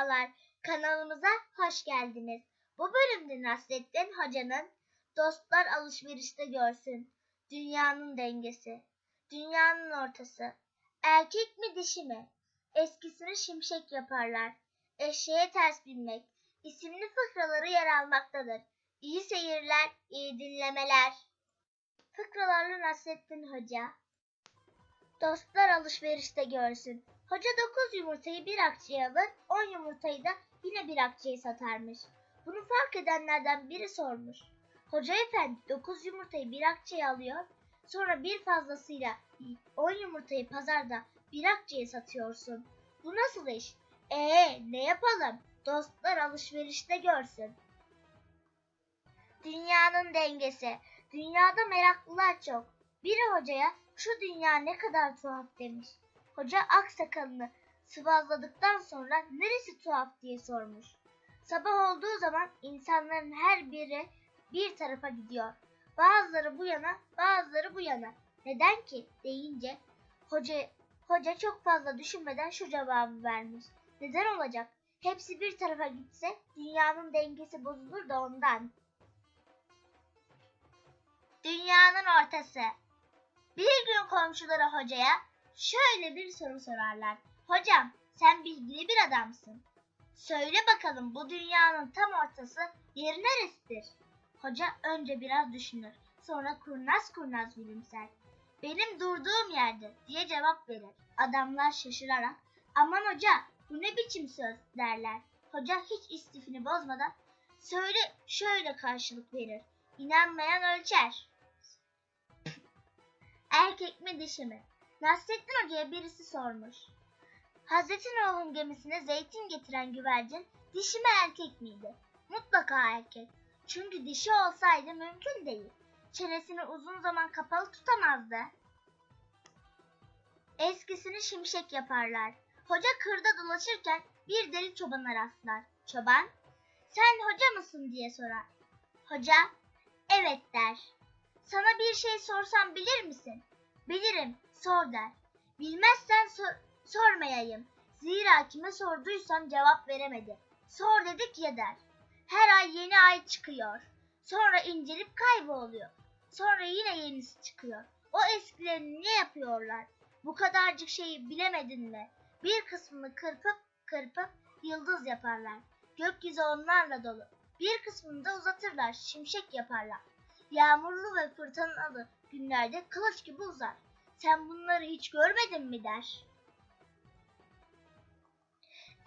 Merhabalar, kanalımıza hoş geldiniz. Bu bölümde Nasrettin Hoca'nın Dostlar Alışverişte Görsün, Dünyanın Dengesi, Dünyanın Ortası, Erkek mi dişi mi? Eskisini şimşek yaparlar, Eşeğe ters binmek, isimli fıkraları yer almaktadır. İyi seyirler, iyi dinlemeler. Fıkralarla Nasrettin Hoca Dostlar alışverişte görsün. Hoca 9 yumurtayı bir akçeye alır, 10 yumurtayı da yine bir akçeye satarmış. Bunu fark edenlerden biri sormuş. Hoca efendi 9 yumurtayı bir akçeye alıyor, sonra bir fazlasıyla 10 yumurtayı pazarda bir akçeye satıyorsun. Bu nasıl iş? Ee ne yapalım? Dostlar alışverişte görsün. Dünyanın dengesi. Dünyada meraklılar çok. Biri hocaya şu dünya ne kadar tuhaf demiş. Hoca aksakalını sıvazladıktan sonra neresi tuhaf diye sormuş. Sabah olduğu zaman insanların her biri bir tarafa gidiyor. Bazıları bu yana, bazıları bu yana. Neden ki deyince hoca hoca çok fazla düşünmeden şu cevabı vermiş. Neden olacak? Hepsi bir tarafa gitse dünyanın dengesi bozulur da ondan. Dünyanın ortası. Bir gün komşuları hocaya şöyle bir soru sorarlar. Hocam sen bilgili bir adamsın. Söyle bakalım bu dünyanın tam ortası yeri neresidir? Hoca önce biraz düşünür. Sonra kurnaz kurnaz gülümser. Benim durduğum yerde diye cevap verir. Adamlar şaşırarak aman hoca bu ne biçim söz derler. Hoca hiç istifini bozmadan söyle şöyle karşılık verir. İnanmayan ölçer. Erkek mi dişi mi? Nasrettin Hoca'ya birisi sormuş. Hazreti Nuh'un gemisine zeytin getiren güvercin dişi mi erkek miydi? Mutlaka erkek. Çünkü dişi olsaydı mümkün değil. Çenesini uzun zaman kapalı tutamazdı. Eskisini şimşek yaparlar. Hoca kırda dolaşırken bir deli çobana rastlar. Çoban, sen hoca mısın diye sorar. Hoca, evet der. Sana bir şey sorsam bilir misin? Bilirim, sor der. Bilmezsen sor, sormayayım. Zira kime sorduysam cevap veremedi. Sor dedik ya der. Her ay yeni ay çıkıyor. Sonra incelip kayboluyor. Sonra yine yenisi çıkıyor. O eskilerini ne yapıyorlar? Bu kadarcık şeyi bilemedin mi? Bir kısmını kırpıp kırpıp yıldız yaparlar. Gökyüzü onlarla dolu. Bir kısmını da uzatırlar, şimşek yaparlar. Yağmurlu ve fırtınalı günlerde kılıç gibi uzar. Sen bunları hiç görmedin mi der.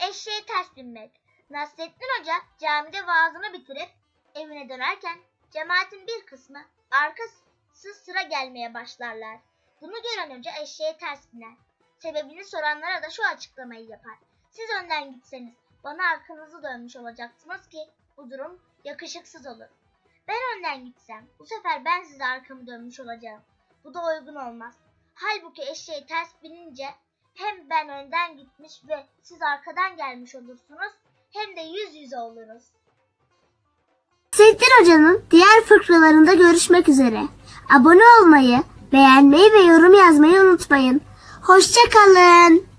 Eşeğe ters binmek. Nasrettin Hoca camide vaazını bitirip evine dönerken cemaatin bir kısmı arkası sıra gelmeye başlarlar. Bunu gören hoca eşeğe ters biner. Sebebini soranlara da şu açıklamayı yapar. Siz önden gitseniz bana arkanızı dönmüş olacaksınız ki bu durum yakışıksız olur. Ben önden gitsem bu sefer ben size arkamı dönmüş olacağım. Bu da uygun olmaz. Halbuki eşeğe ters binince hem ben önden gitmiş ve siz arkadan gelmiş olursunuz hem de yüz yüze oluruz. Nasrettin Hoca'nın diğer fıkralarında görüşmek üzere. Abone olmayı, beğenmeyi ve yorum yazmayı unutmayın. Hoşçakalın.